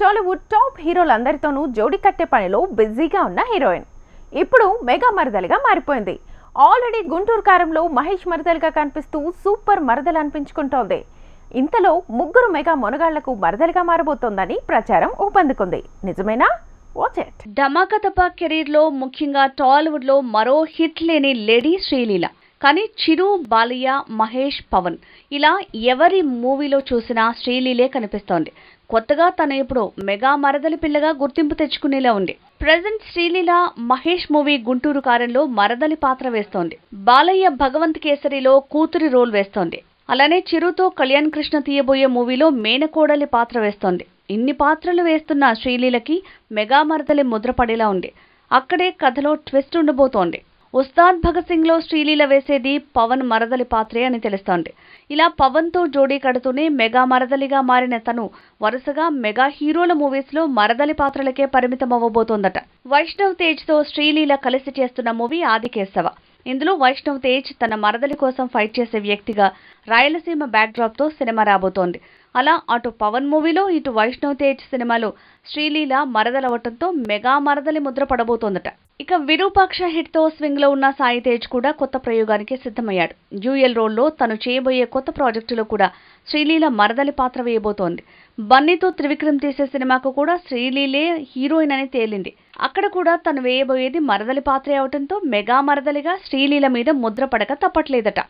Tollywood top హీరోలందరితోనూ జోడి కట్టే పనిలో బిజీగా ఉన్న హీరోయిన్. ఇప్పుడు మెగా మరదలిగా మారిపోయింది. ఆల్రెడీ గుంటూరు కారంలో మహేష్ మరదలుగా కనిపిస్తూ సూపర్ మరదలు అనిపించుకుంటోంది. ఇంతలో ముగ్గురు మెగా మొనగాళ్ళకు మరదలుగా మారబోతోందని ప్రచారం ఊపందుకుంది. నిజమేనా? వాచ్ ఇట్ ధమాకా తప్ప కెరీర్లో ముఖ్యంగా టాలీవుడ్లో మరో హిట్ లేని లేడీ శ్రీలీల. కానీ చిరు బాలయ్య మహేష్ పవన్. ఇలా ఎవరి మూవీలో చూసినా శ్రీలీలే కనిపిస్తోంది. కొత్తగా తను ఇప్పుడు మెగా మరదలి పిల్లగా గుర్తింపు తెచ్చుకునేలా ఉంది. ప్రజెంట్ శ్రీలీల మహేష్ మూవీ గుంటూరు కారంలో మరదలి పాత్ర వేస్తోంది. బాలయ్య భగవంత్ కేసరిలో కూతురి రోల్ వేస్తోంది. అలానే చిరుతో కళ్యాణ్ కృష్ణ తీయబోయే మూవీలో మేనకోడలి పాత్ర వేస్తోంది. ఇన్ని పాత్రలు వేస్తున్న శ్రీలీలకి మెగా మరదలి ముద్రపడేలా ఉంది. అక్కడే కథలో ట్విస్ట్ ఉండబోతోంది. ఉస్తాద్ భగత్ సింగ్లో శ్రీలీల వేసేది పవన్ మరదలి పాత్రే అని తెలుస్తోంది. ఇలా పవన్తో జోడీ కడుతూనే మెగా మరదలిగా మారిన తను వరుసగా మెగా హీరోల మూవీస్లో మరదలి పాత్రలకే పరిమితం అవ్వబోతోందట. వైష్ణవ్ తేజ్తో శ్రీలీల కలిసి చేస్తున్న మూవీ ఆదికేశవ. ఇందులో వైష్ణవ్ తేజ్ తన మరదలి కోసం ఫైట్ చేసే వ్యక్తిగా రాయలసీమ బ్యాక్ డ్రాప్తో సినిమా రాబోతోంది. అలా అటు పవన్ మూవీలో ఇటు వైష్ణవ్ తేజ్ సినిమాలో శ్రీలీల మరదలవటంతో మెగా మరదలి ముద్ర పడబోతోందట. ఇక విరూపాక్ష హిట్తో స్వింగ్లో ఉన్న సాయి తేజ్ కూడా కొత్త ప్రయోగానికి సిద్ధమయ్యాడు. డ్యూయల్ రోల్లో తను చేయబోయే కొత్త ప్రాజెక్టులో కూడా శ్రీలీల మరదలి పాత్ర వేయబోతోంది. బన్నీతో త్రివిక్రమ్ తీసే సినిమాకు కూడా శ్రీలీలే హీరోయిన్ అని తేలింది. అక్కడ కూడా తను వేయబోయేది మరదలి పాత్రే అవటంతో మెగా మరదలిగా శ్రీలీల మీద ముద్ర పడక తప్పట్లేదట.